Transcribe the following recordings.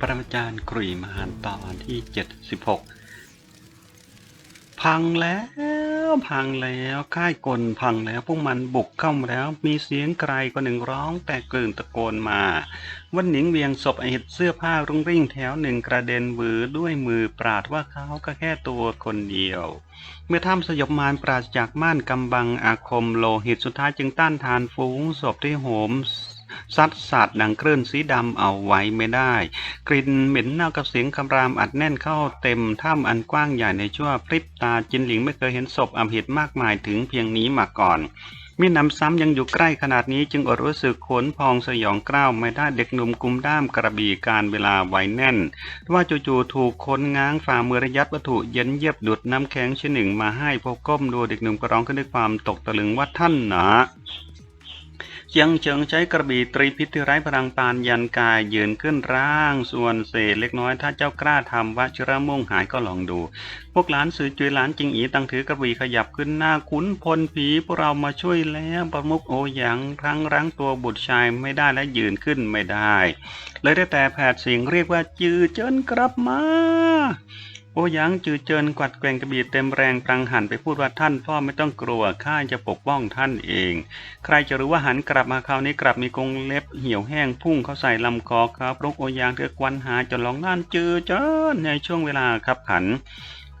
ปรมาจารย์กรีมหานตอนที่76พังแล้วพังแล้วค่ายกลพังแล้วพวกมันบุกเข้ามาแล้ว มีเสียงไกลก็หนึ่งร้องแต่กลืนตะโกนมา วันหนิงเวียงศพไอเห็ดเสื้อผ้ารุ่งริ่งแถวหนึ่งกระเด็นวือด้วยมือปราดว่าเขาก็แค่ตัวคนเดียว เมื่อถ้ำสยบมารปราศจากม่านกำบังอาคมโลหิตสุดท้ายจึงต้านทานฝูงศพที่โหม ซัดสาดดังคลื่นสีดำเอาไว้ไม่ได้ กลิ่นเหม็นเน่ากับเสียงคำรามอัดแน่นเข้าเต็มถ้ำอันกว้างใหญ่ในชั่วพริบตาจินหลิงไม่เคยเห็นศพอำหิตมากมายถึงเพียงนี้มาก่อนมีหนำซ้ำยังอยู่ใกล้ขนาดนี้จึงอดรู้สึกขนพองสยองกล้าวไม่ได้เด็กหนุ่มกุมด้ามกระบี่การเวลาไว้แน่น ว่าจู่ๆถูกคนง้างฝ่ามือระยัดวัตถุเย็นเยียบดุดน้ำแข็งชนหนึ่งมาให้พอก้มดูเด็กหนุ่มก็ร้องขึ้นด้วยความตกตะลึงว่าท่านหนา เจียงเฉิงใช้กระบี่ตรีพิษที่ไร้พลังปานยันกายยืนขึ้นร่าง ส่วนเศษเล็กน้อยถ้าเจ้ากล้าทำวชิระมุ่งหายก็ลองดู พวกหลานสือจุยหลานจิงอีตั้งถือกระบี่ขยับขึ้นหน้าคุ้นพลผีพวกเรามาช่วยแล้วประมุกโอหยางทั้งรั้งตัวบุตรชายไม่ได้และยืนขึ้นไม่ได้ เลยได้แต่แผดเสียงเรียกว่าจือเจินกลับมา โอ้ยังจือเจินกวัดแกงกระบี่เต็มแรงพลังหันไปพูดว่าท่านพ่อไม่ต้องกลัวข้าจะปกป้องท่านเอง ใครจะรู้ว่าหันกลับมาคราวนี้กลับมีกรงเล็บเหี่ยวแห้งพุ่งเข้าใส่ลำคอครับรกโอยางเถือกวันหาจนร้องน่านจือเจินในช่วงเวลาครับขัน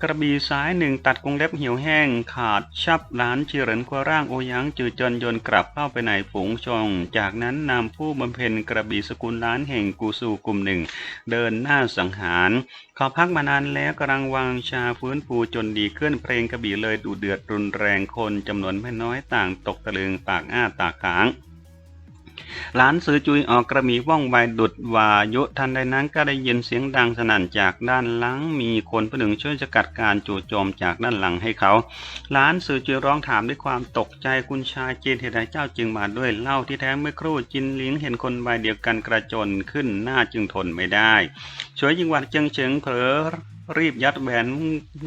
กระบี่ซ้ายหนึ่งตัดกรงเล็บเหี่ยวแห้งขาดชับหลานเฉริญคว้าร่างโอหยางจือจนยนกลับเข้าไปในฝูงชง จากนั้นนำผู้บำเพ็ญกระบี่สกุลล้านแห่งกูซูกลุ่มหนึ่ง เดินหน้าสังหารเขาพักมานานแล้วกำลังวางชาฟื้นฟูจนดีขึ้นเพลงกระบี่เลยดูเดือดรุนแรงคนจำนวนไม่น้อยต่างตกตะลึงปากอ้าตาค้าง หลานสือจุยออกกระมีว่องไวดุดวายุทันใดนั้นก็ได้ยินเสียงดังสนั่นจากด้านหลัง มีคนผู้หนึ่งช่วยสกัดการจู่โจมจากด้านหลังให้เขา หลานสือจุยร้องถามด้วยความตกใจคุณชายเจนเหตุใดเจ้าจึงมาด้วยเล่าที่แท้เมื่อครู่จินหลิงเห็นคนใบเดียวกันกระโจนขึ้นหน้าจึงทนไม่ได้ช่วยยิงหวัดจิงเฉิงเผลอ รีบยัดแหวน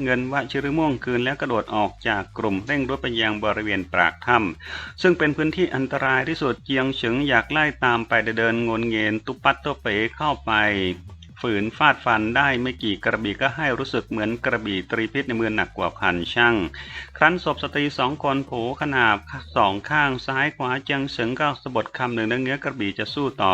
เงินวชิรม่วงคืนแล้วกระโดดออกจากกลุ่มเร่งรถไปยังบริเวณปากถ้ำซึ่งเป็นพื้นที่อันตรายที่สุดเจียงเฉิงอยากไล่ตามไปแต่เดินงนเงินตุปัตโตเป๋เข้าไปฝืนฟาดฟันได้ไม่กี่กระบี่ก็ให้รู้สึกเหมือนกระบี่ตรีพิษในมือหนักกว่าพันช่าง ครั้นศพสตรีสองคนโผขนาบสองข้างซ้ายขวาเจียงเฉิงก็สะบดคำหนึ่งแล้วเงื้อกระบี่จะสู้ต่อ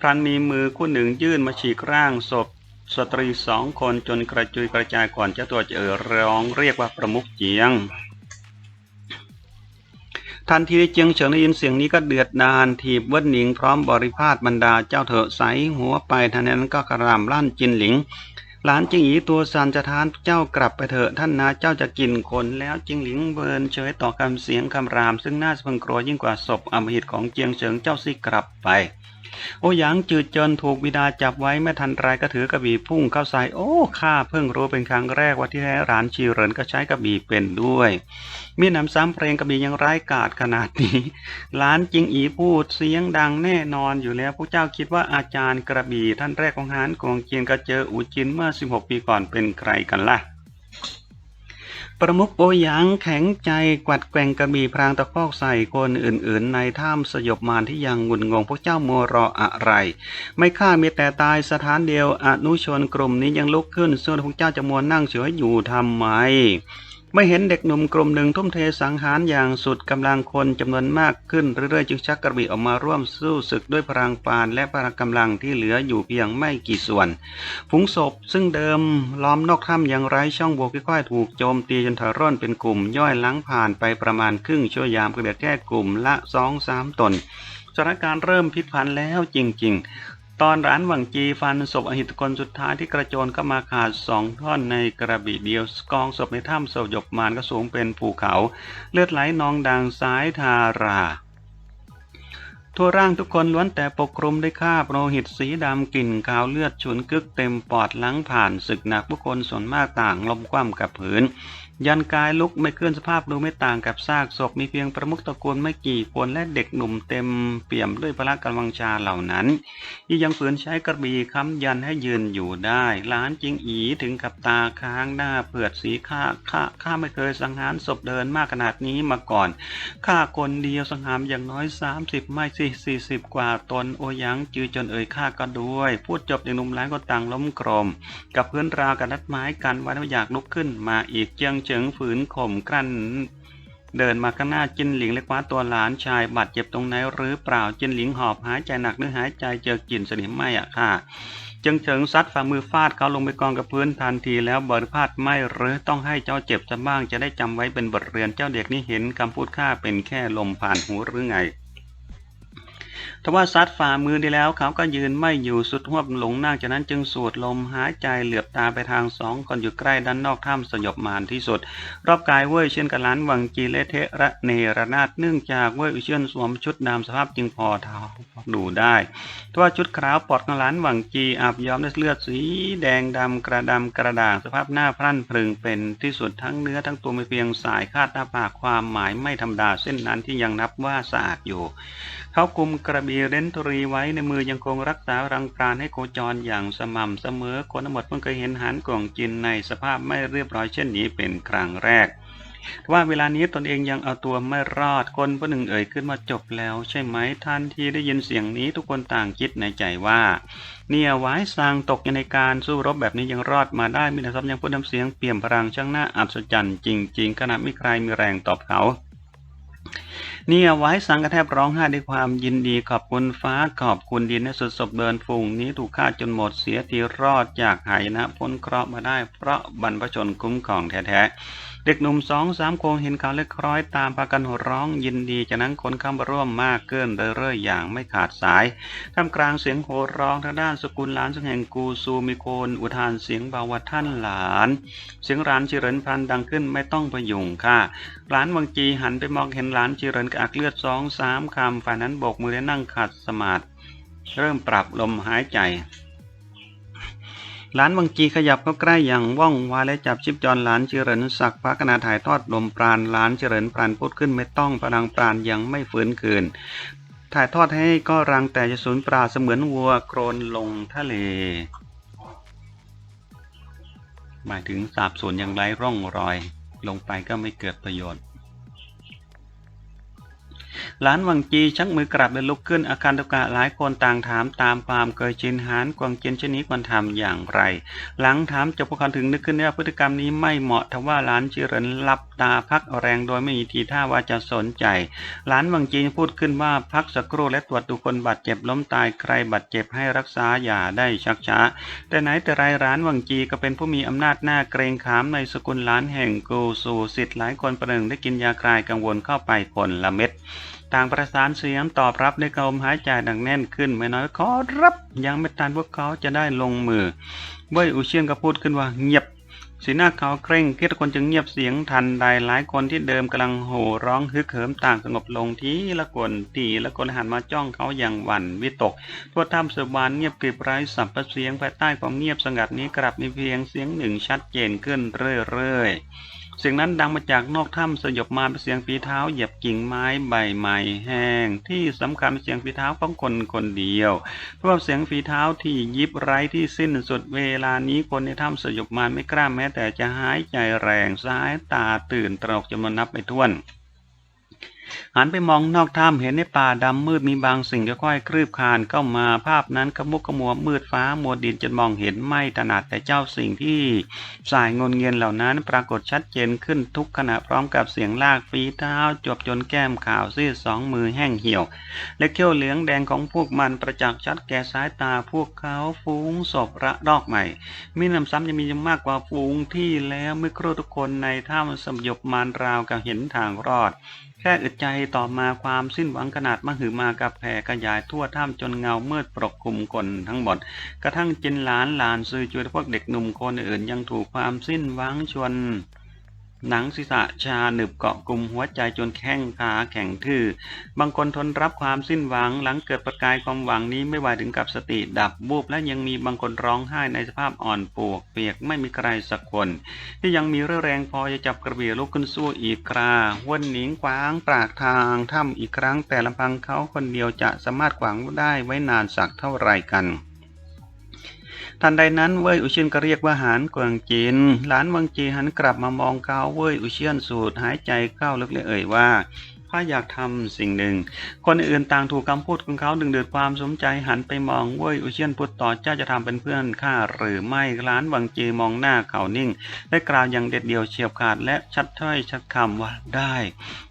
พรันมีมือคู่หนึ่งยื่นมาฉีกร่างศพ สตรีสองคนจนกระจุยกระจายก่อนเจ้าตัวจะเอ่ยร้องเรียกว่าประมุขเจียง ทันทีที่เจียงเฉิงได้ยินเสียงนี้ก็เดือดดานถีบเวิ้นหนิงพร้อมบริพาทบรรดาเจ้าเถอะใสหัวไปทันนั้นก็กระรำลั่นจินหลิงหลานจิงหยีตัวสันจะทานเจ้ากลับไปเถอะท่านนาเจ้าจะกินคนแล้วจิงหลิงเบินเฉยต่อคำเสียงคำราม ซึ่งน่าสะพึงกลัวยิ่งกว่าศพอมหิตของเจียงเฉิงเจ้าซิกลับไป โอหยางจืดจนถูกบิดาจับไว้ไม่ทันไรก็ถือกระบี่พุ่งเข้าใส่โอ้ข้าเพิ่งรู้เป็นครั้งแรกว่าที่แท้ร้านชีเหรินก็ใช้กระบี่เป็นด้วยมีหนำซ้ำเพลงกระบี่ยังร้ายกาจขนาดนี้ร้านจิงอีพูดเสียงดังแน่นอนอยู่แล้วพระเจ้าคิดว่าอาจารย์กระบี่ท่านแรกของฮานกวงเจียนก็เจออูจินเมื่อ 16 ปีก่อนเป็นใครกันล่ะ ประมุขโอหยางแข็งใจกวัดแกว่งกระบี่พรางตะคอกใส่คนอื่นๆ ในถ้ำสยบมารที่ยังงุนงงพวกเจ้ามัวรออะไร ไม่ฆ่ามีแต่ตายสถานเดียวอนุชนกลุ่มนี้ยังลุกขึ้นส่วนพวกเจ้าจะมัวนั่งเฉยอยู่ทำไม ไม่เห็นเด็กหนุ่มกลุ่มหนึ่งทุ่มเทสังหารอย่างสุดกำลังคนจำนวนมากขึ้นเรื่อยๆจึงชักกระบี่ออกมาร่วมสู้ศึกด้วยพลังปานและพลังกำลังที่เหลืออยู่เพียงไม่กี่ส่วน ฝูงศพซึ่งเดิมล้อมนอกถ้ำอย่างไร้ช่องโหว่ค่อยๆถูกโจมตีจนถร่นเป็นกลุ่มย่อยล้างผ่านไปประมาณครึ่งชั่วยามก็เหลือแค่กลุ่มละสองสามตนสถานการณ์เริ่มพลิกผันแล้วจริง ๆ ตอนร้านหวังจีฟันศพอหิตคนสุดท้ายที่กระโจนเข้ามาขาดสองท่อนในกระบี่เดียวกองศพในถ้ำสยบมารก็สูงเป็นภูเขา เลือดไหลนองดังซ้ายทาราทั่วร่างทุกคนล้วนแต่ปกคลุมด้วยคราบโลหิตสีดำกลิ่นคาวเลือดฉุนกึกเต็มปอดหลังผ่านศึกหนักผู้คนส่วนมากต่างล้มคว่ำกับผืน ยันกายลุกไม่เคลื่อนสภาพดูไม่ต่างกับซากศพมีเพียงประมุขตระกูลไม่กี่คนและเด็กหนุ่มเต็มเปี่ยมด้วยพละกำลังชาเหล่านั้นที่ยังฝืนใช้กระบี่ค้ำยันให้ยืนอยู่ได้หลานจิงอีถึงกับตาค้างหน้าเผือดสีข้าข้าข้าไม่เคยสังหารศพเดินมากขนาดนี้มาก่อนข้าคนเดียวสังหารอย่างน้อย 30 ไม่สิสี่สิบกว่าตนโอยังจือจนเอ่ยข้าก็ด้วย พูดจบเด็กหนุ่มหลานก็ต่างล้มกรมกับเพื่อนราวกันนัดไม้กันไว้ไม่อยากลุกขึ้นมาอีกเจียงเฉิงฝืนข่มกลั้น เดินมาข้างหน้าจินหลิงและคว้าตัวหลานชายบาดเจ็บตรงไหนหรือเปล่าจินหลิงหอบหายใจหนักหรือหายใจเจอกลิ่นสนิมไหมอะค่ะจิงเฉิงซัดฝ่ามือฟาดเขาลงไปกองกับพื้นทันทีแล้วบริพาดไม่หรือต้องให้เจ้าเจ็บจะบ้างจะได้จำไว้เป็นบทเรียนเจ้าเด็กนี่เห็นคำพูดข้าเป็นแค่ลมผ่านหูหรือไง ทว่าซัดฝ่ามือได้แล้วเขาก็ยืนไม่อยู่สุดหวบหลงนั่งจากนั้นจึงสูดลมหายใจเหลือบตาไปทางสองคนอยู่ใกล้ด้านนอกถ้ำสยบมานที่สุด รอบกายเว่ยเช่นกับล้านวังจีเลเทระเนระนาดเนื่องจากเว่ยอุเชียนสวมชุดดำสภาพจึงพอเท้าดูได้ทว่าชุดขาวปอดของล้านวังจีอาบย้อมด้วยเลือดสีแดงดำกระดำกระด่างสภาพหน้าพรั่นพรึงเป็นที่สุดทั้งเนื้อทั้งตัวไม่เพียงสายคาดหน้าปากความหมายไม่ธรรมดาเส้นนั้นที่ยังนับว่าสะอาดอยู่เขากุมกระบี่เร้นตรีไว้ในมือยังคงรักษารังปราณให้โคจรอย่างสม่ำเสมอ คนทั้งหมดเพิ่งเคยเห็นหานกล่องจินในสภาพไม่เรียบร้อยเช่นนี้เป็นครั้งแรกว่าเวลานี้ตนเองยังเอาตัวไม่รอดคนผู้หนึ่งเอ่ยขึ้นมาจบแล้ว ใช่ไหมทันทีได้ยินเสียงนี้ทุกคนต่างคิดในใจว่า เนี่ยไว้สร้างตกอยู่ในการสู้รบแบบนี้ยังรอดมาได้มีแต่ทรัพย์ยังพูดน้ำเสียงเปี่ยมพลังช่างน่าอัศจรรย์จริง ๆ ขณะไม่ใครมีแรงตอบเขา เนี่ยไว้สังกระแทบร้องไห้ด้วยความยินดีขอบคุณฟ้าขอบคุณดินในสุดศพเดินฟูงนี้ถูกฆ่าจนหมดเสียทีรอดจากหายนะพ้นเคราะห์มาได้เพราะบรรพชนคุ้มครองแท้ๆ เด็กหนุ่มสองสามคงเห็นเขาเล็กคล้อยตามพากันหัวร้องยินดีจากนั้นคนเข้ามาร่วมมากเกินเรื่อยๆอย่างไม่ขาดสายท่ามกลางเสียงโห่ร้องทางด้านสกุลหลานซึ่งแห่งกูซูมีโคนอุทานเสียงเบาว่าท่านหลาน เสียงหลานจิเรนพันดังขึ้นไม่ต้องประยุงค่ะหลานวังจีหันไปมองเห็นหลานจิเรนกระอักเลือดสองสามคำฝ่ายนั้นโบกมือและนั่งขัดสมาธิเริ่มปรับลมหายใจ หลานวังจีขยับเข้าใกล้อย่างว่องไวและจับชิปจรหลานจิเรินสักดิ์พระขณะถ่ายทอดลมปราณหลานจิเรินปราณพูดขึ้นไม่ต้องพลังปราณยังไม่ฟื้นคืน ถ่ายทอดให้ก็รังแต่จะสูญปราเสมือนวัวโครนลงทะเล หมายถึงสาบสูญอย่างไร้ร่องรอย ลงไปก็ไม่เกิดประโยชน์ หลานวังจีชักมือกลับและลุกขึ้นอาการตกะหลายคนต่างถามตามความเคยชินหานกวางเจียนชนนี้ควรทำอย่างไร หลังถามจบพวกเขาถึงนึกขึ้นว่าพฤติกรรมนี้ไม่เหมาะทว่าหลานจิเรินหลับตาพักแรงโดยไม่มีทีท่าว่าจะสนใจ หลานวังจีพูดขึ้นว่าพักสักครู่และตรวจดูคนบาดเจ็บล้มตายใครบาดเจ็บให้รักษาอย่าได้ชักช้า แต่ไหนแต่ไรร้านวังจีก็เป็นผู้มีอำนาจหน้าเกรงขามในสกุลล้านแห่งกูซูสิทธิ์หลายคนประหนึ่งได้กินยาคลายกังวลเข้าไปผลละเม็ด ต่างประสานเสียงตอบรับด้วยลมหายใจดังแน่นขึ้นไม่น้อยขอรับ ยังไม่ทันพวกเขาจะได้ลงมือเบ้ยอุเชียนก็พูดขึ้นว่าเงียบสีหน้าเขาเคร่งเครียดคนจึงเงียบเสียงทันใดหลายคนที่เดิมกำลังโห่ร้องฮึกเหิมต่างสงบลงทีละคนทีละคนหันมาจ้องเขาอย่างหวั่นวิตกทั่วถ้ำสวรรค์เงียบกริบไร้สัมปเสียงภายใต้ความเงียบสงัดนี้กลับมีเพียงเสียงหนึ่งชัดเจนขึ้นเรื่อยๆ เสียงนั้นดังมาจากนอกถ้ำสยบมาเป็นเสียงฝีเท้าเหยียบกิ่งไม้ใบไม้แห้ง ที่สำคัญเป็นเสียงฝีเท้าของคนคนเดียว เพราะว่าเสียงฝีเท้าที่ยิบไร้ที่สิ้นสุดเวลานี้คนในถ้ำสยบมาไม่กล้าแม้แต่จะหายใจแรงสายตาตื่นตระหนกจำนวนนับไปถ้วน หันไปมองนอกถ้ำเห็นในป่าดำมืดมีบางสิ่งค่อยๆคลืบคลานเข้ามาภาพนั้นขมุกขมัวมืดฟ้ามัวดินจนมองเห็นไม่ถนัดแต่เจ้าสิ่งที่สายงนเงียนเหล่านั้นปรากฏชัดเจนขึ้นทุกขณะพร้อมกับเสียงลากฝีเท้าจวบจนแก้มขาวซีดสองมือแห้งเหี่ยว และเขี้ยวเหลืองแดงของพวกมันประจักษ์ชัดแก่สายตาพวกเขาฟูงศพระดอกใหม่มีน้ำซ้ำยังมียังมากกว่าฟูงที่แล้วเมื่อครู่ทุกคนในถ้ำสยบมารราวกับเห็นทางรอด ค่อึดใจต่อมาความสิ้นหวังขนาดมหึมากับแผ่ขยายทั่วถ้ำจนเงาเมืดปกคลุมคนทั้งหมด กระทั่งจินหลานหลานซื้อจวยพวกเด็กหนุ่มคนอื่นยังถูกความสิ้นหวังชวน หนังศีรษะชาหนึบเกาะกลุ่มหัวใจจนแข้งขาแข็งทื่อ บางคนทนรับความสิ้นหวัง หลังเกิดประกายความหวังนี้ไม่ไหวถึงกับสติดับบูบและยังมีบางคนร้องไห้ในสภาพอ่อนปวก เปียกไม่มีใครสักคน ที่ยังมีเรี่ยวแรงพอจะจับกระเบียลุกขึ้นสู้อีกคราวันหนิงขวางปากทางถ้ำอีกครั้งแต่ลำพังเขาคนเดียวจะสามารถขวางได้ไว้นานสักเท่าไรกัน ทันใดนั้นเว่ยอุเชียนก็เรียกว่าหานกวางจิน หลานวังจีหันกลับมามองเขาเว่ยอุเชียนสูดหายใจเข้าลึกเลยเอ่ยว่าข้าอยากทำสิ่งหนึ่ง คนอื่นต่างถูกคำพูดของเขาดึงดูดความสนใจหันไปมองเว่ยอุเชียนพูดต่อเจ้าจะทำเป็นเพื่อนข้าหรือไม่หลานวังจีมองหน้าเขานิ่ง ได้กล่าวอย่างเด็ดเดี่ยวเฉียบขาดและชัดถ้อยชัดคำว่าได้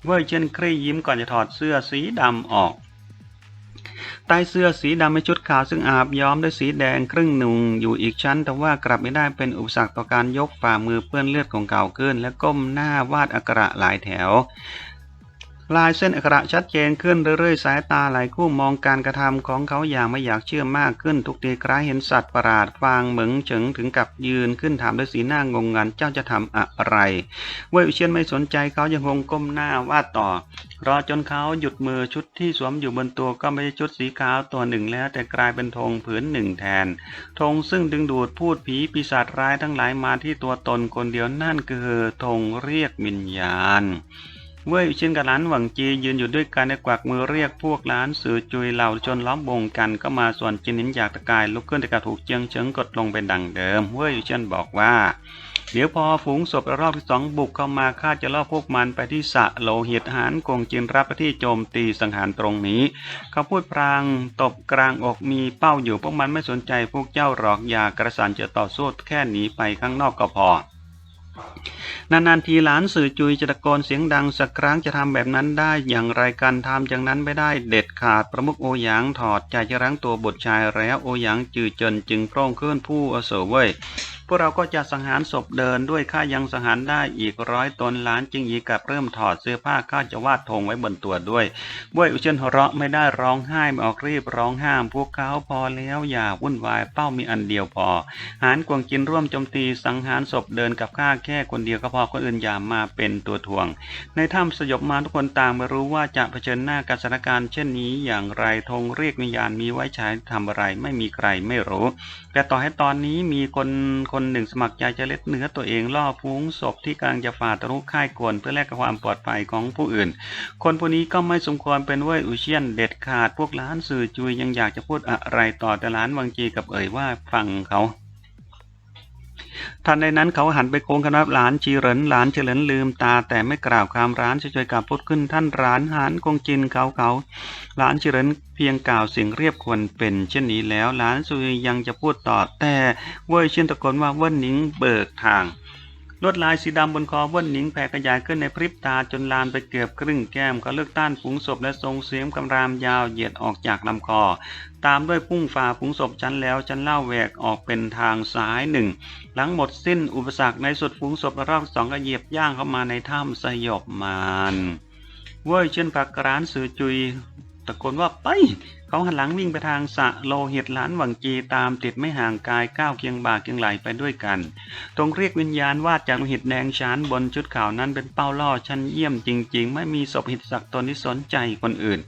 เว่ยเชียนครี่ยิ้มก่อนจะถอดเสื้อสีดำออก ใต้เสื้อสีดำเป็นชุดขาวซึ่งอาบย้อมด้วยสีแดงครึ่งหนุ่งอยู่อีกชั้น แต่ว่ากลับไม่ได้เป็นอุปสรรคต่อการยกฝ่ามือเปื้อนเลือดของเก่าขึ้น และก้มหน้าวาดอักระหลายแถว ลายเส้นอักขระชัดเจนขึ้นเรื่อยๆ สายตาหลายคู่มองการกระทำของเขาอย่างไม่อยากเชื่อมากขึ้นทุกทีคล้ายเห็นสัตว์ประหลาดฟางเหมึงเฉิงถึงกับยืนขึ้นถามด้วยสีหน้างงงันเจ้าจะทำอะไร เว่ยอุเชียนไม่สนใจเขายังคงก้มหน้าวาดต่อ รอจนเขาหยุดมือชุดที่สวมอยู่บนตัวก็ไม่ใช่ชุดสีขาวตัวหนึ่งแล้ว แต่กลายเป็นธงผืนหนึ่งแทนธงซึ่งดึงดูดพูดผีปีศาจร้ายทั้งหลายมาที่ตัวตนคนเดียวนั่นคือธงเรียกวิญญาณ เว่ยเชินกับหลานหวังจียืนอยู่ด้วยกันในกวักมือเรียกพวกหลานสื่อจุยเหล่าจนล้อมวงกันก็มาส่วนจินหินอยากตะกายลุกขึ้นแต่กระถูกเจียงเฉิงกดลงเป็นดังเดิมเว่ยเชินบอกว่า เดี๋ยวพอฝูงศพรอบที่สองบุกเข้ามาข้าจะล่อพวกมันไปที่สะโลหิตหานกงจินรับที่โจมตีสังหารตรงนี้ เขาพูดพรางตบกลางอกมีเป้าอยู่พวกมันไม่สนใจพวกเจ้าหรอกอย่ากระสันจะต่อสู้แค่หนีไปข้างนอกก็พอ นานๆทีหลานสื่อจุยจะตะโกนเสียงดังสักครั้งจะทำแบบนั้นได้อย่างไรกันทำอย่างนั้นไม่ได้เด็ดขาดประมุขโอหยางถอดใจจะรั้งตัวบทชายแล้วโอหยางจือเจินจึงโปร่งเคลื่อนผู้อโศเว่ย พวกเราก็จะสังหารศพเดินด้วยข้ายังสังหารได้อีกร้อยตนหลานจึงยีกับเริ่มถอดเสื้อผ้าข้าจะวาดธงไว้บนตัวด้วยเว่ยอุเชนหัวเราะไม่ได้ร้องไห้ไม่ออกรีบร้องห้าม พวกเขาพอแล้วอย่าวุ่นวายเป้ามีอันเดียวพอ หานกวงจินร่วมโจมตีสังหารศพเดินกับข้าแค่คนเดียวก็พอคนอื่นอย่ามาเป็นตัวถ่วง ในถ้ำสยบมาทุกคนต่างไม่รู้ว่าจะเผชิญหน้ากับสถานการณ์เช่นนี้อย่างไรธงเรียกวิญญาณมีไว้ใช้ทำอะไรไม่มีใครไม่รู้ แต่ต่อให้ตอนนี้มีคนคนหนึ่งสมัครใจจะเล็ดเนื้อตัวเองล่อฟูงศพที่กำลังจะฝ่าทะลุค่ายกวนเพื่อแลกกับความปลอดภัยของผู้อื่น คนพวกนี้ก็ไม่สมควรเป็นเว่ยอุเชียนเด็ดขาดพวกล้านสื่อจุยยังอยากจะพูดอะไรต่อแต่ล้านวังจีกับเอ่ยว่าฟังเขา ทันใดนั้นเขาหันไปโค้งคณะหลานชีเหรินหลานเฉลินลืมตา แต่ไม่กล่าวคำร้านช่วยๆกับพูดขึ้นท่านร้านหานกงจินเขาเขาหลานเฉลินเพียงกล่าวเสียงเรียบควรเป็นเช่นนี้แล้วหลานซุยยังจะพูดต่อแต่เว่ยเชียนตะโกนว่าเว่นหนิงเบิกทาง ลวดลายสีดำบนคอเว่นหนิงแผ่ขยายขึ้นในพริบตาจนลานไปเกือบครึ่งแก้ม ก็เลือกต้านฝูงศพและทรงเสียงกำรามยาวเหยียดออกจากลำคอ ตามด้วยพุ่งฝ่าฝูงศพชั้นแล้วชั้นเล่าแหวกออกเป็นทางซ้ายหนึ่ง หลังหมดสิ้นอุปสรรคในสุดฝูงศพรอบสองก็เหยียบย่างเข้ามาในถ้ำสยบมารเว้ยเช่นผักกร้านสือจุย ตะโกนว่าไป เขาหันหลังวิ่งไปทางสะโลเหิตหลานหวังจีตามติดไม่ห่างกายก้าวเคียงบ่าเคียงไหลไปด้วยกัน ตรงเรียกวิญญาณวาดจากโลหิตแดงชานบนชุดขาวนั้นเป็นเป้าล่อชั้นเยี่ยมจริง ๆ ไม่มีศพหิตศักดิ์ตนที่สนใจคนอื่น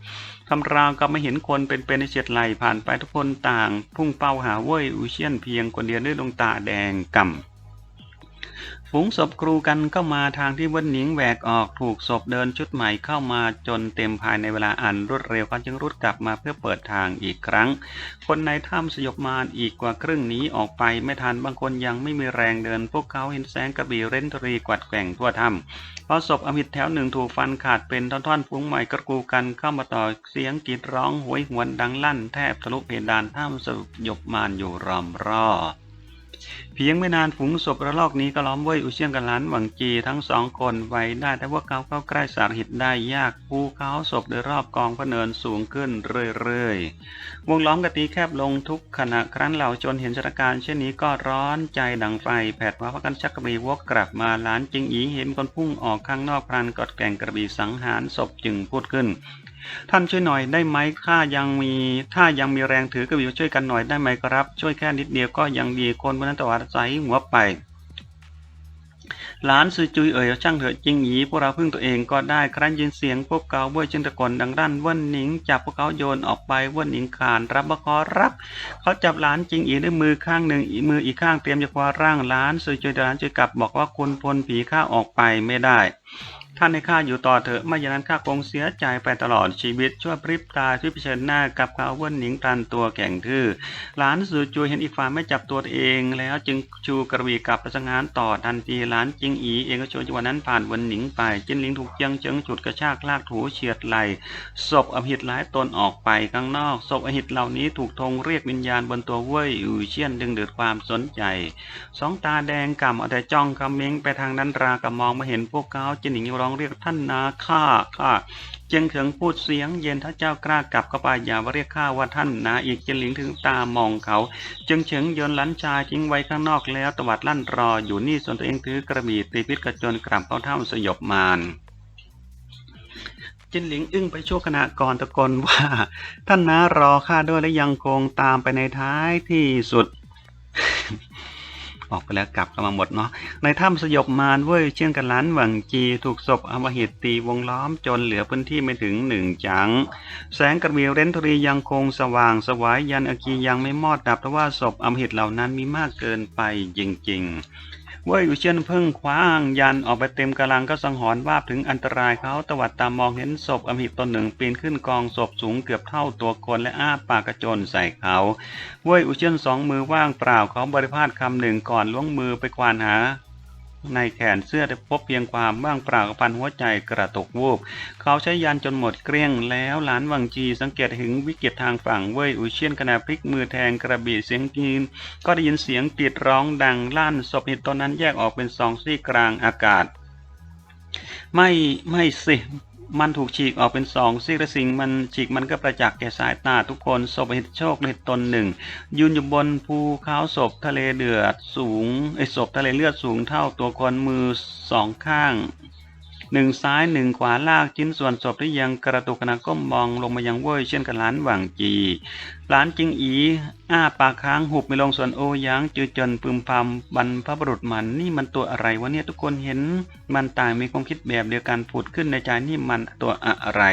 คำราวกับไม่เห็นคนเป็นเป็นในเฉียดไหลผ่านไปทุกคนต่าง พุ่งเป้าหาเว่ยอุเชียนเพียงคนเดียวด้วยดวงตาแดงก่ำ ฝูงศพกรูกันเข้ามาทางที่เวันหนิงแหวกออกถูกศพเดินชุดใหม่เข้ามาจนเต็มภายในเวลาอันรวดเร็วเขาจึงรุดกลับมาเพื่อเปิดทางอีกครั้ง คนในถ้ำสยบมารอีกกว่าครึ่งหนี้ออกไปไม่ทันบางคนยังไม่มีแรงเดิน พวกเขาเห็นแสงกระบี่เร้นตรีกวัดแกว่งทั่วถ้ำพอศพอมิตแถวหนึ่งถูกฟันขาดเป็นท่อนๆฝูงใหม่กระกูกันเข้ามาต่อเสียงกรีดร้องหวยหวนดังลั่น แทบทะลุเพดานถ้ำสยบมารอยู่รอมรอบ เพียงไม่นานฝูงศพระลอกนี้ก็ล้อมเว่ยอุเชียงกับหลานหวังจีทั้งสองคนไว้ได้แต่ว่าเขาเข้าใกล้สารหิตได้ยากภูเขาศพโดยรอบกองพระเนินสูงขึ้นเรื่อยๆวงล้อมกะตีแคบลงทุกขณะครั้นเหล่าจนเห็นสถานการณ์เช่นนี้ก็ร้อนใจดังไฟแผดว่าพระกันชักกระบี่วกกลับมาหลานจิงอีเห็นคนพุ่งออกข้างนอกพรันกอดแก่งกระบี่สังหารศพจึงพูดขึ้น ท่านช่วยหน่อยได้ไหมข้ายังมีถ้ายังมีแรงถือกระบี่ช่วยกันหน่อยได้ไหมครับ ช่วยแค่นิดเดียวก็ยังดีคนบนนั้นตวัดใจหัวไปหลานซือจุยเอ๋ยช่างเถอะจริงหยีพวกเราพึ่งตัวเองก็ได้ครั้นยินเสียงพวกเกาเว่ยจึงตะโกนดังรั่นเว่นหนิงจับพวกเขาโยนออกไปเว่นหนิงขานรับบขอรับ เขาจับหลานจริงอีด้วยมือข้างหนึ่งมืออีกข้างเตรียมจะคว้าร่างหลานซือจุยหลานจุยกลับบอกว่าคุณพลผีข้าออกไปไม่ได้ ท่านให้ข้าอยู่ต่อเถอะไม่อย่างนั้นข้าคงเสียใจไปตลอดชีวิตชั่วพริบตาที่เผชิญหน้ากับเขาเว่นหนิงตันตัวแข็งทื่อหลานสู่จูเห็นอีกฝ่ายไม่จับตัวเองแล้วจึงชูกระบี่กลับประสานงานต่อทันทีหลานจิงอีเองก็โชว์จังหวะนั้นผ่านวันหนิงไปจินหลิงถูกเจียงเจิงฉุดกระชากลากถูเฉียดไหลศพอภิตหลายตนออกไปข้างนอกศพอหิตเหล่านี้ถูกธงเรียกวิญญาณบนตัวเว่ยอูเชียนดึงดูดความสนใจสองตาแดงกำเอาแต่จ้องคำเม้งไปทางนั้นรากับมองมาเห็นพวกเขาจินหลิงร้องเรียกท่านนาข้าข้าเจงเถิงพูดเสียงเย็นถ้าเจ้ากล้ากลับเข้าไปอย่าว่าเรียกข้าว่าท่านนะอีกเจนหลิงถึงตามองเขาเจียงเฉิงยนหลันชายทิ้งไว้ข้างนอกแล้วตวัดลั่นรออยู่นี่ส่วนตัวเองถือกระบี่ตีพิษกระจนกลับเข้าเท่าสยบมารจินหลิงอึ้งไปชั่วขณะก่อนตะโกนว่า ท่านนะรอข้าด้วยและยังคงตามไปในท้ายที่สุด ออกไปแล้วกลับกันมาหมดเนาะในถ้ำสยบมารเว้ยเชียงกันล้านหวังจีถูกศพอมหิตตีวงล้อมจนเหลือพื้นที่ไม่ถึงหนึ่งจัง แสงกระวีเรนทรียังคงสว่างสวายยันอากียังไม่มอดดับเพราะว่าศพอมหิตเหล่านั้นมีมากเกินไปจริงๆ เว่ยอุเชียนเพิ่งคว้างยันออกไปเต็มกำลังก็สังหรณ์ว่าถึงอันตรายเขาตวัดตามมองเห็นศพอมหิตตนหนึ่งปีนขึ้นกองศพสูงเกือบเท่าตัวคนและอ้าปากกระโจนใส่เขาเว่ยอุเชียนสองมือว่างเปล่าเขาบริพาทคำหนึ่งก่อนล้วงมือไปควานหา ในแขนเสื้อได้พบเพียงความว่างเปล่ากับพันหัวใจกระตกวูบ เขาใช้ยันจนหมดเกลี้ยงแล้วหลานวังจีสังเกตถึงวิกฤตทางฝั่งเว่ยอุเชียนขณะพลิกมือแทงกระบี่เสียงกีน ก็ได้ยินเสียงกรีดร้องดังลั่นศพหิตตอนนั้นแยกออกเป็นสองซี่กลางอากาศ ไม่ไม่สิ มันถูกฉีกออกเป็นสองซี่และสิ่งมันฉีกมันก็ประจักษ์แก่สายตาทุกคนศพหิตโชคหิตตนหนึ่ง ยืนอยู่บนภูเขาศพทะเลเดือดสูงไอศพทะเลเลือดสูงเท่าตัวคนมือสองข้าง หนึ่งซ้ายหนึ่งขวาลากชิ้นส่วนศพที่ยังกระตุกขณะก้มมองลงมายังเว้ยเช่นกับหลานหวังจีหลานจิงอี อ้าปากค้างหุบไม่ลงส่วนโอหยางจืดจนพึมพำบรรพบุรุษมันนี่มันตัวอะไรวะเนี่ยทุกคนเห็น มันต่างมีความคิดแบบเดียวกันผุดขึ้นในใจนี่มันตัวอะไร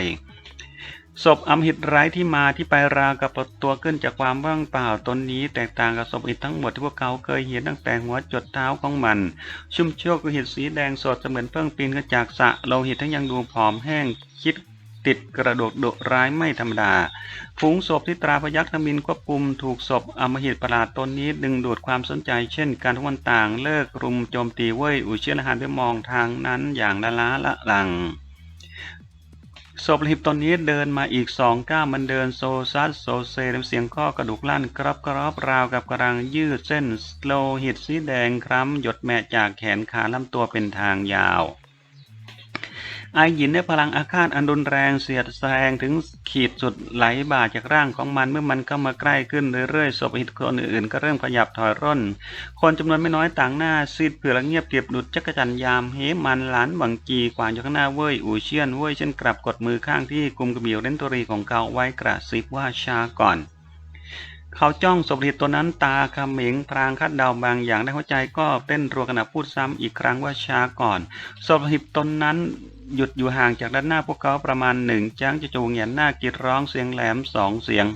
ศพอำหิตไร้ที่มาที่ไปราวกับปลดตัวขึ้นจากความว่างเปล่าตนนี้แตกต่างกับศพอิฐทั้งหมดที่พวกเขาเคยเห็นตั้งแต่หัวจดเท้าของมัน ชุ่มโชกด้วยหิตสีแดงสดเสมือนเพิ่งปีนขึ้นจากสะโลหิตทั้งยังดูผอมแห้งคิดติดกระโดดดุร้ายไม่ธรรมดา ฝูงศพที่ตราพยัคฆ์ธมินควบคุมถูกศพอมหิตประหลาดตนนี้ดึงดูดความสนใจเช่นการทุกวันต่างเลิกรุมโจมตีเว้ยอุเชียนอาหารไปมองทางนั้นอย่างละล้าละลัง ศพหิบตอนนี้เดินมาอีกสองก้าวมันเดินโซซัสโซเซน้ำเสียงข้อกระดูกลั่นกรอบกรอบราวกับกำลังยืดเส้นโลหิตสีแดงคล้ำหยดแม่จากแขนขาลำตัวเป็นทางยาว ไอหยินได้พลังอาฆาตอันรุนแรงเสียดแซงถึงขีดสุดไหลบ่าจากร่างของมันเมื่อมันเข้ามาใกล้ขึ้นเรื่อยๆศพหิตคนอื่นๆก็เริ่มขยับถอยร่น คนจำนวนไม่น้อยต่างหน้าซีดเผือกและเงียบเก็บดุดจักรจันยามเฮมันหลานหวังจีกวางอยู่ข้างหน้าเว้ยอูเชียนเว้ยเช่นกลับกดมือข้างที่กุมกระเบี่ยวเล่นตุรีของเขาไว้กระซิบว่าช้าก่อนเขาจ้องศพหิตตัวนั้นตาเขมิงพรางคาดเดาบางอย่างในหัวใจก็เต้นรัวขณะพูดซ้ำอีกครั้งว่าช้าก่อนศพหิตตนนั้น หยุดอยู่ห่างจากด้านหน้าพวกเขาประมาณหนึ่งจ้างจะจูงเหยียนหน้ากรีดร้องเสียงแหลมสองเสียง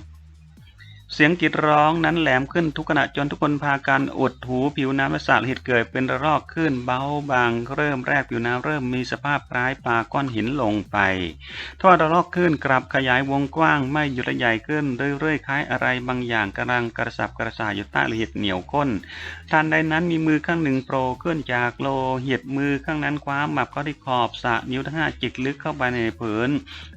เสียงกรีดร้องนั้นแหลมขึ้นทุกขณะจนทุกคนพากันอุดหูผิวน้ำและสาดหิดเกิดเป็นระลอกขึ้นเบาบางเริ่มแรกผิวน้ำเริ่มมีสภาพคล้ายปลาก้อนหินลงไปทอดระลอกขึ้นกลับขยายวงกว้างไม่หยุดใหญ่ขึ้นเรื่อยๆคล้ายอะไรบางอย่างกำลังกระสับกระส่ายอยู่ใต้หิดเหนียวข้น ทันใดนั้นมีมือข้างหนึ่งโผล่ขึ้นจากโลเหียดมือข้างนั้นคว้าหมับเข้าที่ขอบสะนิ้วทั้งห้าจิกลึกเข้าไปในผืน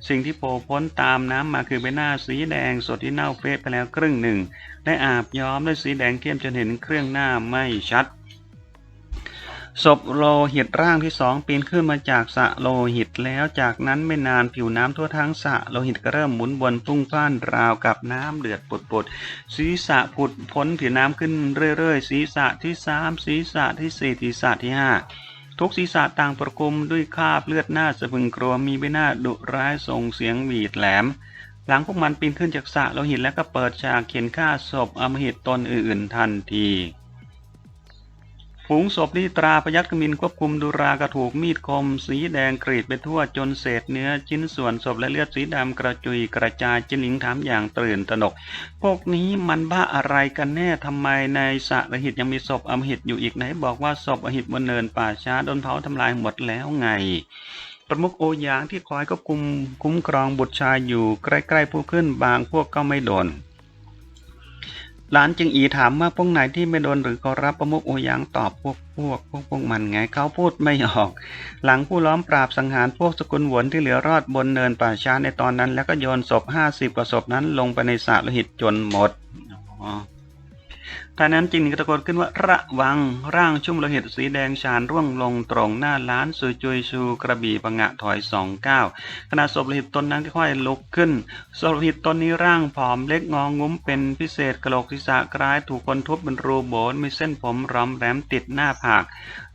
สิ่งที่โผล่พ้นตามน้ำมาคือใบหน้าสีแดงสดที่เน่าเฟะไปแล้วครึ่งหนึ่งได้อาบย้อมด้วยสีแดงเข้มจนเห็นเครื่องหน้าไม่ชัด ศพโลหิตร่างที่สองปีนขึ้นมาจากสะโลหิตแล้วจากนั้นไม่นานผิวน้ำทั่วทั้งสะโลหิตก็เริ่มหมุนวนพุ่งพล่านราวกับน้ำเดือดปุดๆศีรษะผุดพ้นผิวน้ำขึ้นเรื่อยๆ ศีรษะที่สามศีรษะที่สี่ศีรษะที่ห้าทุกศีรษะต่างประกุมด้วยคราบเลือดหน้าสะพึงกลัวมีใบหน้าดุร้ายส่งเสียงหวีดแหลม หลังพวกมันปีนขึ้นจากสะโลหิตแล้วก็เปิดฉากเขียนฆ่าศพอมหิตตนอื่นๆทันที ฝูงศพที่ตราพยัคฆ์มินควบคุมดูรากระถูกมีดคม สีแดงกรีดไปทั่วจนเศษเนื้อชิ้นส่วนศพและเลือดสีดำกระจุยกระจายจินหลิงถามอย่างตื่นตระหนก พวกนี้มันบ้าอะไรกันแน่ทำไมในสระหิตยังมีศพอมหิตอยู่อีกไหนบอกว่าศพอหิตบนเนินป่าช้าโดนเผาทำลายหมดแล้วไงประมุขโอหยางที่คอยควบคุมคุ้มครองบุตรชายอยู่ใกล้ๆผู้ขึ้นบางพวกก็ไม่โดน หลานจึงอีถามว่าพวกไหนที่ไม่โดนหรือขอรับประมุขโอหยางตอบพวกพวกพวกพวกมันไงเขาพูดไม่ออก หลังผู้ล้อมปราบสังหารพวกสกุลหวนที่เหลือรอดบนเนินป่าช้าในตอนนั้น แล้วก็โยนศพห้าสิบกว่าศพนั้นลงไปในสระโลหิตจนหมดอ๋อ ท่านั้นจริงตะโกนขึ้นว่าระวังร่างชุ่มโลหิตสีแดงชานร่วงลงตรงหน้าล้านสุจุยชูกระบี่ประงะถอยสองก้าวขณะศพโลหิตตนนั้นค่อยๆลุกขึ้นศพโลหิตตนนี้ร่างผอมเล็กงองุ้มเป็นพิเศษกระโหลกศีรษะคล้ายถูกคนทุบเป็นรูโบนมีเส้นผมร้อมแรมติดหน้าผาก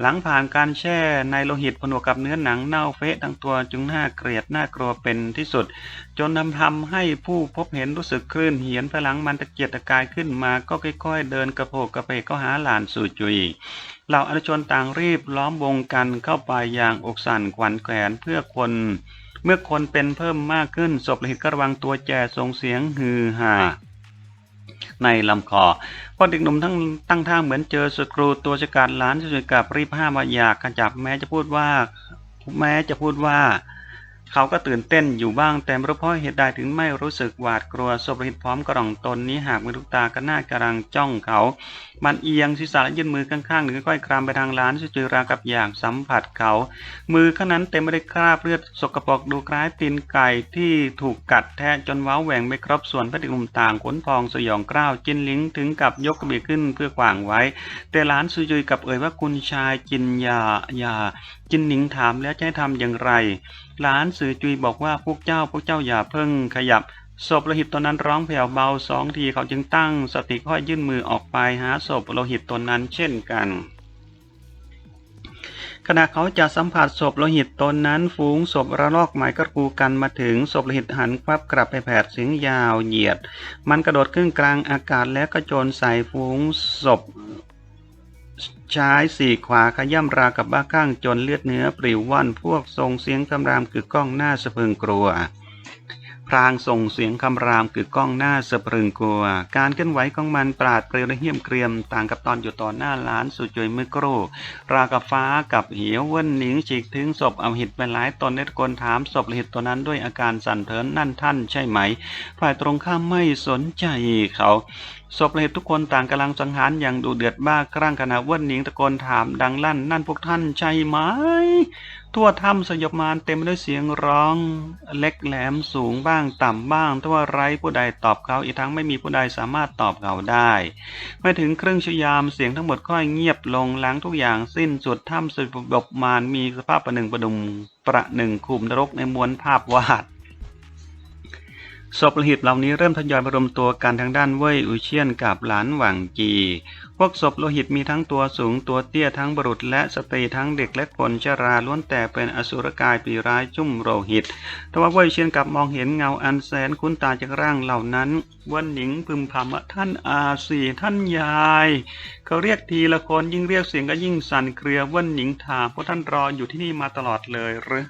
หลังผ่านการแช่ในโลหิตผนวกกับเนื้อหนังเน่าเฟะทั้งตัวจึงน่าเกลียดน่ากลัวเป็นที่สุด จนทำทำให้ผู้พบเห็นรู้สึกคลื่นเหียนพลังมันตะเกียกตะกายขึ้นมาก็ค่อยๆ เดินกระโผกกระเพกเข้าหาหลานสู่จุยเหล่าอนุชนต่างรีบล้อมวงกันเข้าไปอย่างอกสั่นขวัญแขวนเพื่อคน เมื่อคนเป็นเพิ่มมากขึ้นศพโลหิตก็ระวังตัวแจส่งเสียงฮือฮาในลำคอพอเด็กหนุ่มทั้งตั้งท่าเหมือนเจอศัตรูตัวฉกาจล้านช่วยกับรีบห้ามว่าอยากขจับแม้จะพูดว่า แม้จะพูดว่า เขาก็ตื่นเต้นอยู่บ้างแต่ไม่รู้เพราะเหตุใดถึงไม่รู้สึกหวาดกลัวศพโลหิตพร้อมกระรองตนนี้หากมือทุกตาก็น่ากำลังจ้องเขามันเอียงศีรษะและยื่นมือข้างๆหนึ่งค่อยๆคลำไปทางล้านสุจิรากับอย่างสัมผัสเขา มือข้างนั้นเต็มไปด้วยคราบเลือดสกปรกดูคล้ายตีนไก่ที่ถูกกัดแทะจนว้าแหว่งไม่ครบส่วนพระเด็กหนุ่มต่างขนพองสยองกล้าวจินลิงถึงกับยกกระบี่ขึ้นเพื่อขวางไว้ แต่หลานสุจุยกับเอ่ยว่าคุณชายจินยายาจินหนิงถามแล้วจะให้ทำอย่างไรหลานสือจุยบอกว่าพวกเจ้าพวกเจ้าอย่าเพิ่งขยับ ศพโลหิตตนนั้นร้องแผ่วเบาสองทีเขาจึงตั้งสติค่อยยื่นมือออกไปหาศพโลหิตตนนั้นเช่นกันขณะเขาจะสัมผัสศพโลหิตตนนั้นฝูงศพระลอกใหม่ก็กูกันมาถึงศพโลหิตหันควับกลับไปแผดเสียงยาวเหยียด มันกระโดดขึ้นกลางอากาศแล้วก็โจรใส่ฝูงศพชายสี่ขวาขย่ำรากับบ้าข้างจนเลือดเนื้อปริวว่อนพวกทรงเสียงคำรามกึกก้องหน้าสะพรึงกลัว พรางส่งเสียงคำรามกึกก้องหน้าสะพรึงกลัว การเคลื่อนไหวของมันปราดเปรียวและเหี้ยมเกรียม ต่างกับตอนอยู่ต่อหน้าล้านสุจยเมื่อครู่รากับฟ้ากับเหียวเว่นหนิงฉีกถึงศพอาหิตไปหลายตนเน็ตะโกนถามศพละหิตตัวนั้นด้วยอาการสั่นเทินนั่นท่านใช่ไหม ฝ่ายตรงข้ามไม่สนใจเขาศพละหิตทุกคนต่างกำลังสังหารอย่างดุเดือดบ้าครั่งขณะเว่นหนิงตะโกนถามดังลั่น นั่นพวกท่านใช่ไหม ทั่วถ้ำสยบมารเต็มไปด้วยเสียงร้อง เล็กแหลมสูงบ้างต่ำบ้างแต่ว่าไร้ผู้ใดตอบเขาอีกทั้งไม่มีผู้ใดสามารถตอบเขาได้ ไม่ถึงครึ่งชั่วยามเสียงทั้งหมดค่อยเงียบลงหลังทุกอย่างสิ้นสุดถ้ำสยบมารมีสภาพประหนึ่งประดุมประหนึ่งคุมนรกในมวลภาพวาด ศพโลหิตเหล่านี้เริ่มทยอยมารวมตัวกันทางด้านเว่ยอุเชียนกับหลานหวังจี พวกศพโลหิตมีทั้งตัวสูงตัวเตี้ยทั้งบุรุษและสตรีทั้งเด็กและคนชราล้วนแต่เป็นอสุรกายปีร้ายจุ่มโลหิตแต่ว่าเว่ยเชียนกับมองเห็นเงาอันแสนคุ้นตาจากร่างเหล่านั้นวันหนิงพึมพำว่าท่านอาสีท่านยาย เขาเรียกทีละคนยิ่งเรียกเสียงก็ยิ่งสั่นเครือวันหนิงถามเพราท่านรออยู่ที่นี่มาตลอดเลยหรือ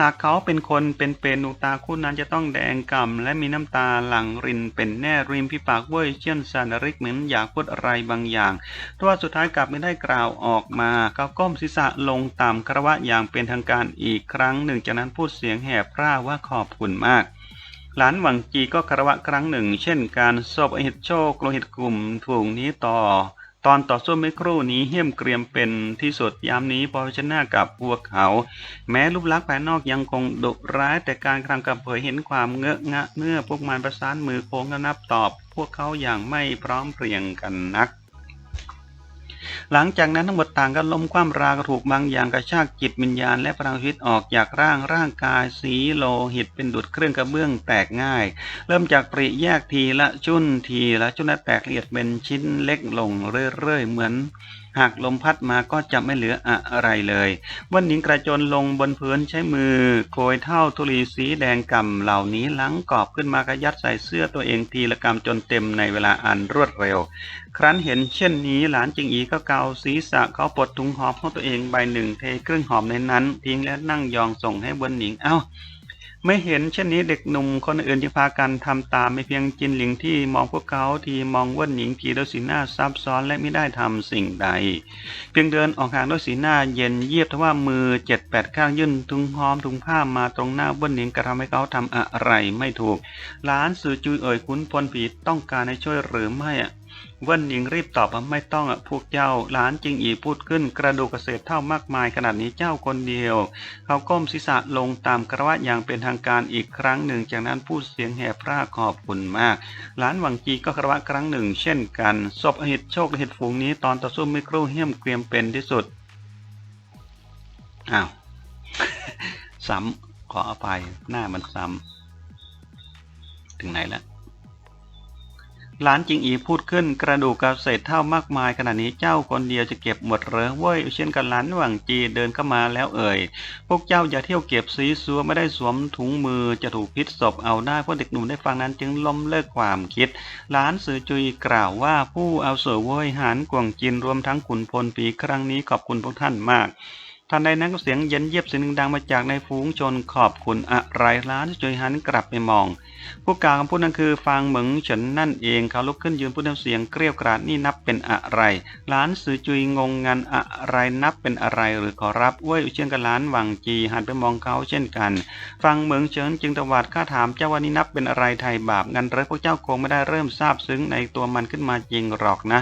หากเขาเป็นคนเป็นเป็นดวงตาคู่นั้นจะต้องแดงก่ำและมีน้ำตาหลั่งรินเป็นแน่ริมพิปากเว่ยเช่นซานริกเหมือนอยากพูดอะไรบางอย่างแต่ว่าสุดท้ายกลับไม่ได้กล่าวออกมา เขาก้มศีรษะลงต่ำคารวะอย่างเป็นทางการอีกครั้งหนึ่งจากนั้นพูดเสียงแหบพร่าว่าขอบคุณมากหลานหวังจีก็คารวะครั้งหนึ่ง เช่นการศพอหิตโชคโลหิตกลุ่มถูงนี้ต่อ ตอนต่อสู้เมื่อครู่นี้เหี้ยมเกรียมเป็นที่สุดยามนี้พอชนะกับพวกเขา แม้รูปลักษณ์ภายนอกยังคงดุร้ายแต่การกระทำกับเผยเห็นความเงอะงะเมื่อพวกมันประสานมือโค้งและนับตอบ พวกเขาอย่างไม่พร้อมเพรียงกันนัก หลังจากนั้นทั้งหมดต่างก็ล้มคว่ำรากระถูกบางอย่างกระชากจิตวิญญาณและพลังชีวิตออกจากร่างร่างกายสีโลหิตเป็นดุดเครื่องกระเบื้องแตกง่าย เริ่มจากปริแยกทีละจุนทีละจุนและแตกละเอียดเป็นชิ้นเล็กลงเรื่อยๆเหมือน หากลมพัดมาก็จะไม่เหลืออะไรเลยวันหนิงกระโจนลงบนพื้นใช้มือโกยเท่าธุลีสีแดงกำเหล่านี้หลังกอบขึ้นมากระยัดใส่เสื้อตัวเองทีละกำจนเต็มในเวลาอันรวดเร็ว ครั้นเห็นเช่นนี้หลานจิงอีก็เกาศีรษะเขาปลดถุงหอมของตัวเองใบหนึ่งเทเครื่องหอมในนั้น ทิ้งและนั่งยองส่งให้เวนหนิงเอ้า ไม่เห็นเช่นนี้เด็กหนุ่มคนอื่นที่พากันทำตามไม่เพียงจินหลิงที่มองพวกเขาที่มองว่นหนิงทีด้วยสีหน้าซับซ้อนและไม่ได้ทำสิ่งใด เพียงเดินออกห่างด้วยสีหน้าเย็นเยียบทว่ามือเจ็ดแปดข้างยื่นถุงหอมถุงผ้ามาตรงหน้าว่นหนิงกระทำให้เขาทำอะไรไม่ถูกหลานสื่อจุยเอ่ยขุนพลผีต้องการให้ช่วยหรือไม่อะ เว่นหญิงรีบตอบว่าไม่ต้องอะพวกเจ้าหลานจิงอีพูดขึ้น กระดูกเกษตรเท่ามากมายขนาดนี้เจ้าคนเดียว เขาก้มศีรษะลงตามกระวะอย่างเป็นทางการอีกครั้งหนึ่ง จากนั้นพูดเสียงแหบพร่าขอบคุณมาก หลานหวังจีก็กระวะครั้งหนึ่ง เช่นกันศพอหิตโชคเห็ดฝูงนี้ตอนต่อสู้ไม่ครู่เหี้ยมเกรียมเป็นที่สุดอ้าวซ้ำขออภัยหน้ามันซ้ำถึงไหนแล้ว หลานจิงอีพูดขึ้นกระดูกระเกษเท่ามากมายขนาดนี้เจ้าคนเดียวจะเก็บหมดเหรอเว้ยเช่นกันหลานหวังจีเดินเข้ามาแล้วเอ่ย พวกเจ้าอย่าเที่ยวเก็บซีซัวไม่ได้สวมถุงมือจะถูกพิษศพเอาได้พวกเด็กหนุ่มได้ฟังนั้นจึงล้มเลิกความคิด หลานสือจุยกล่าวว่าผู้เอาเสือเว้ยหานกวางจินรวมทั้งขุนพลปีครั้งนี้ขอบคุณพวกท่านมาก ทันใดนั้นก็เสียงเย็นเยียบเสียงหนึ่งดังมาจากในฝูงชนขอบคุณอะไรล้านจุยหันกลับไปมอง ผู้กล่าวคำพูดนั้นคือฟางเหมิงเฉินนั่นเองเขาลุกขึ้นยืนพูดน้ำเสียงเกรียวกราดนี่นับเป็นอะไรหลานสือจุยงงงันอะไรนับเป็นอะไรหรือขอรับเว้ยอุเชียงกับหลานหวังจีหันไปมองเขาเช่นกันฟางเหมิงเฉินจึงตวาดข้าถามเจ้าว่านี่นับเป็นอะไรไทยบาปงันเรอพวกเจ้าคงไม่ได้เริ่มทราบซึ้งในตัวมันขึ้นมาจริงหรอกนะ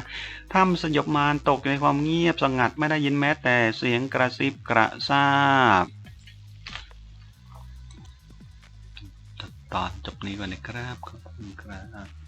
ถ้ำสยบมารตกอยู่ในความเงียบสงัดไม่ได้ยินแม้แต่เสียงกระซิบกระซาบตอนจบนี้ก่อนนะครับขอบคุณครับ